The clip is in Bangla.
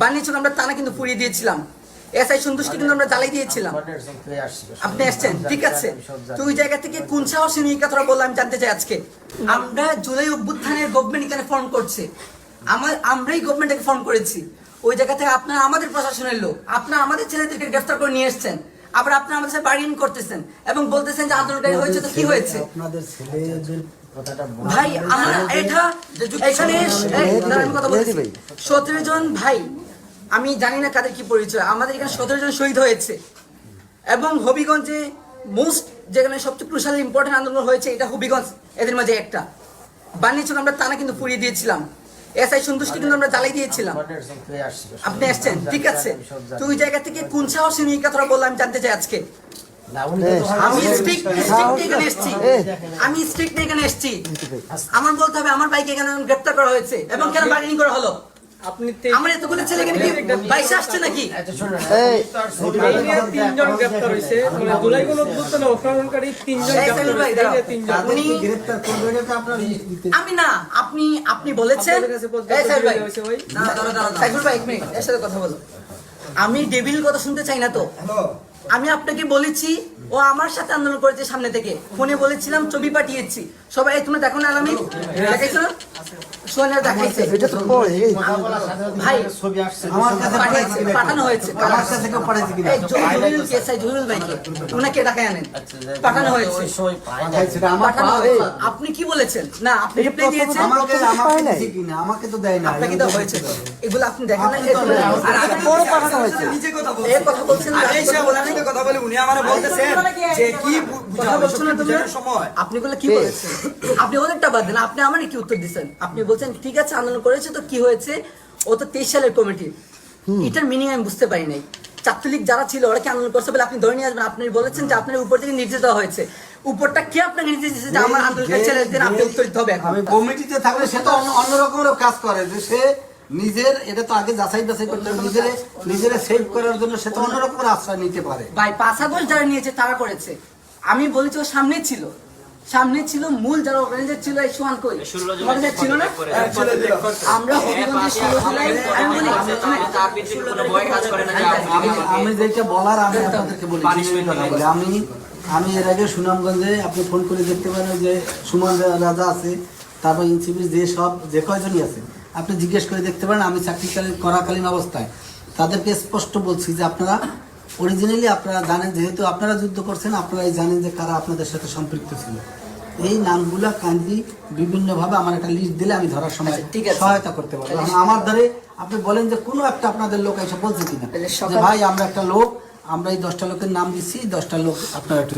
বানিয়েছিল আমরা টানা কিন্তু পুড়িয়ে দিয়েছিলাম। এসআই সন্তুষ্টি কিন্তু আমরা জ্বালাই দিয়েছিলাম। আপনি আসছেন ঠিক আছে। তো ওই জায়গা থেকে কোন সাহসে নিয়ে কথাটা বললাম আমি জানতে চাই আজকে। আমরা জুলাই অভ্যুত্থানের গভর্নমেন্ট এখানে ফর্ম করছে। আমার আমরাই গভর্নমেন্টকে ফর্ম করেছি। ওই জায়গা থেকে আপনারা আমাদের প্রশাসনের লোক আপনারা আমাদের ছেলেদেরকে গ্রেফতার করে নিয়ে এসছেন। আবার আপনারা আমাদের সাথে বার্গেনিং করতেছেন এবং বলতেছেন যে আন্দোলনকারী হয়েছে তো কি হয়েছে? আপনাদের ছেলেদের ভাই আমার এটা এখানে কথা বলছি সতেরো জন ভাই আমি জানি না কাদের কি পরিচয়। আমাদের এখানে সতেরো জন শহীদ হয়েছে। এবং হবিগঞ্জে মোস্ট যেখানে সবচেয়ে ক্রুশাল ইম্পর্টেন্ট আন্দোলন হয়েছে, এটা হবিগঞ্জ, এদের মাঝে একটা। বানিয়েছিল আমরা টানা কিন্তু পুড়িয়ে দিয়েছিলাম। এসআই সন্তুষ্টি কিন্তু আমরা জ্বালাই দিয়েছিলাম। আপনি আসছেন, ঠিক আছে। তো ওই জায়গা থেকে কোন সাহসে নিয়ে কথাটা বললাম জানতে চাই আজকে। আমি স্ট্রিক্ট এসেছি। আমি স্ট্রিক্ট এখানে এসেছি। আমার বলতে হবে, আমার বাইকে এখানে গ্রেপ্তার করা হয়েছে। এবং কেন বার্গেনিং করা হলো? আপনি আমার এতগুলো ছেলে এখানে কি বাইশে আসছে নাকি? তিনজন গ্রেপ্তার হয়েছে। মানে জুলাই কোন অভ্যুত্থানে তিনজন আমি না আপনি আপনি বলেছেন। আপনাদের কাছে পর্যাপ্ত এই সাইফুল ভাই হয়েছে ভাই? না, দাঁড়াও, দাঁড়াও, সাইফুল ভাই এক মিনিট এর সাথে কথা বলো। আমি ডেভিল কথা শুনতে চাই না তো। আমি আপনাকে বলেছি ও আমার সাথে আন্দোলন করেছে সামনে থেকে। ফোনে বলেছিলাম ছবি পাঠিয়েছি। সবাই এই, তুমি দেখো না আলামি দেখাইছো না দেখাইছে। এটা তো পরে ভাই ছবি আসছে আমার কাছে পাঠিয়েছে পাঠানো হয়েছে আমার কাছে কেউ পাঠাইছে কিনা? এই জহিরুল কেসাই জহিরুল ভাইকে। উনাকে ডাকায় আনেন। পাঠানো হয়েছে। পাঠাইছে এটা আমার পাঠানো হয়েছে। আপনি কি বলেছেন? না আপনি রিপ্লাই দিয়েছেন। আমাকে আমাকে নাই। দিছে কিনা? আমাকে তো দেয় না আপনাকে তো হয়েছে এগুলো আপনি দেখেন না আর আপনি পরে পাঠানো হয়েছে। এই কথা বলছেন না, এই সে বলেন ওনার কথা বলে উনি আমারে বলতেছেন যে কি? কথা বলছেন না তুমি সময়। আপনি বলে কি বলেছেন? আপনি ওদেরটা বাদ দেন আপনি আমারই কি উত্তর দিচ্ছেন আপনি বলছেন ঠিক আছে আন্দোলন করেছে তো কি হয়েছে? ও তো তেইশ সালের কমিটি। এটার মিনিং আমি বুঝতে পারি নাই। ছাত্রলীগ যারা ছিল ওরা কি আন্দোলন করছে বলে আপনি ধরে নিয়ে আসবেন? আপনি বলেছেন যে আপনার উপর থেকে নির্দেশ দেওয়া হয়েছে। উপরটা কে আপনাকে নির্দেশ দিয়েছে যে আমার আন্দোলনকারী ছেলেদের আপনি উত্তর দিতে হবে আমি কমিটিতে থাকলে সে তো অন্য- অন্য রকমের কাজ করে যে সে নিজের এটা তো আগে যাচাই বাছাই করতে হবে নিজের নিজের সেভ করার জন্য সে তো অন্য রকমের আশ্রয় নিতে পারে। ভাই পাঁচ আগস্ট যারা নিয়েছে তারা করেছে। আমি বলেছি ও সামনে ছিল। সামনে ছিল মূল যারা অর্গানাইজার ছিল এই সোহান কই? অর্গানাইজার ছিল না? আমরা হবিগঞ্জের ষোলো জুলাই আমি বলি আমি আমি যেটা বলার আমি আপনাদেরকে বলি। আমি আমি এর আগে সুনামগঞ্জে আপনি ফোন করে দেখতে পারেন যে সুমন রা- রাজা আছে তারপর ইনসিপির যে সব যে কয়জনই আছে আপনি জিজ্ঞেস করে দেখতে পারেন আমি চাকরিকালীন করাকালীন অবস্থায়। তাদেরকে স্পষ্ট বলছি যে আপনারা অরিজিনালি আপনারা জানেন যেহেতু আপনারা যুদ্ধ করছেন আপনারাই জানেন যে কারা আপনাদের সাথে সম্পৃক্ত ছিল। এই নামগুলা কান্দি বিভিন্নভাবে আমার একটা লিস্ট দিলে আমি ধরার সময় আচ্ছা, ঠিক আছে। সহায়তা করতে পারব। আমার ধরে আপনি বলেন যে কোনো একটা আপনাদের লোক এসে বলছে কিনা। ভাই আমরা একটা লোক আমরা এই দশটা লোকের নাম দিচ্ছি দশটা লোক আপনারা